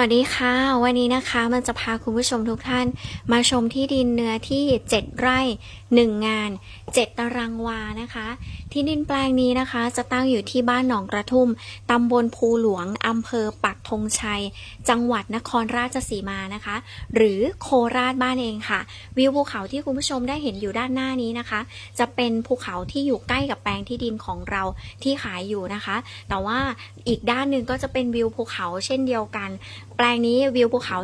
สวัสดีค่ะ วันนี้นะคะมันจะพาคุณผู้ชมทุกท่าน มาชมที่ดินเนื้อที่ 7 ไร่ 1 งาน 7 ตารางวานะคะ ที่ดินแปลงนี้นะคะ จะตั้งอยู่ที่บ้านหนองกระทุ่มตำบลภูหลวงอำเภอปัก ธงชัย จังหวัดนครราชสีมานะคะ หรือโคราชบ้านเองค่ะ วิวภูเขาที่คุณผู้ชมได้เห็นอยู่ด้านหน้านี้นะคะ จะเป็นภูเขาที่อยู่ใกล้กับแปลงที่ดินของเราที่ขายอยู่นะคะ แต่ว่าอีกด้านหนึ่งก็จะเป็นวิวภูเขาเช่นเดียวกัน แปลงนี้วิวภูเขา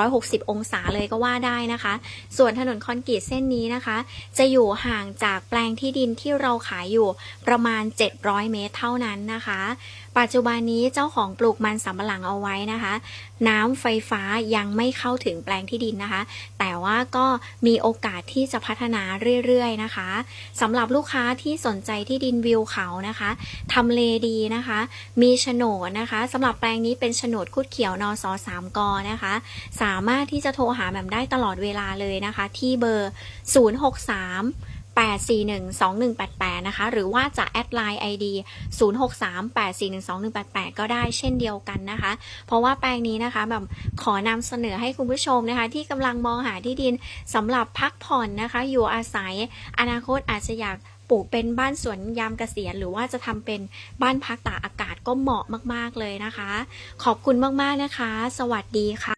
360 องศาเลยก็ว่าได้นะคะ ส่วนถนนคอนกรีตเส้นนี้นะคะ จะอยู่ห่างจากแปลงที่ดินที่เราขายอยู่ประมาณ 700 เมตรเท่านั้นนะคะปัจจุบันนี้เจ้าของปลูกมันสำปะหลังเอาไว้นะคะ น้ำไฟฟ้ายังไม่เข้าถึงแปลงที่ดินนะคะ แต่ว่าก็มีโอกาสที่จะพัฒนาเรื่อยๆนะคะสำหรับลูกค้าที่สนใจที่ดินวิวเขานะคะทำเลดีนะคะ มีโฉนดนะคะสำหรับแปลงนี้เป็นโฉนดคุดเขียวนอสอสามกอนะคะ สามารถที่จะโทรหาแหม่มได้ตลอดเวลาเลยนะคะ ที่เบอร์ 063 8412188 นะคะ หรือว่าจะแอดไลน์ ID 0638412188 ก็ได้เช่นเดียวกันนะคะ เพราะว่าแปลงนี้นะคะแบบขอนำเสนอให้คุณผู้ชมนะคะ ที่กำลังมองหาที่ดินสำหรับพักผ่อนนะคะ อยู่อาศัยอนาคตอาจจะอยากปลูกเป็นบ้านสวนยามเกษียณหรือว่าจะทำเป็นบ้านพักตากอากาศก็เหมาะมาก ๆ เลยนะคะ ขอบคุณมาก ๆ นะคะ สวัสดีค่ะ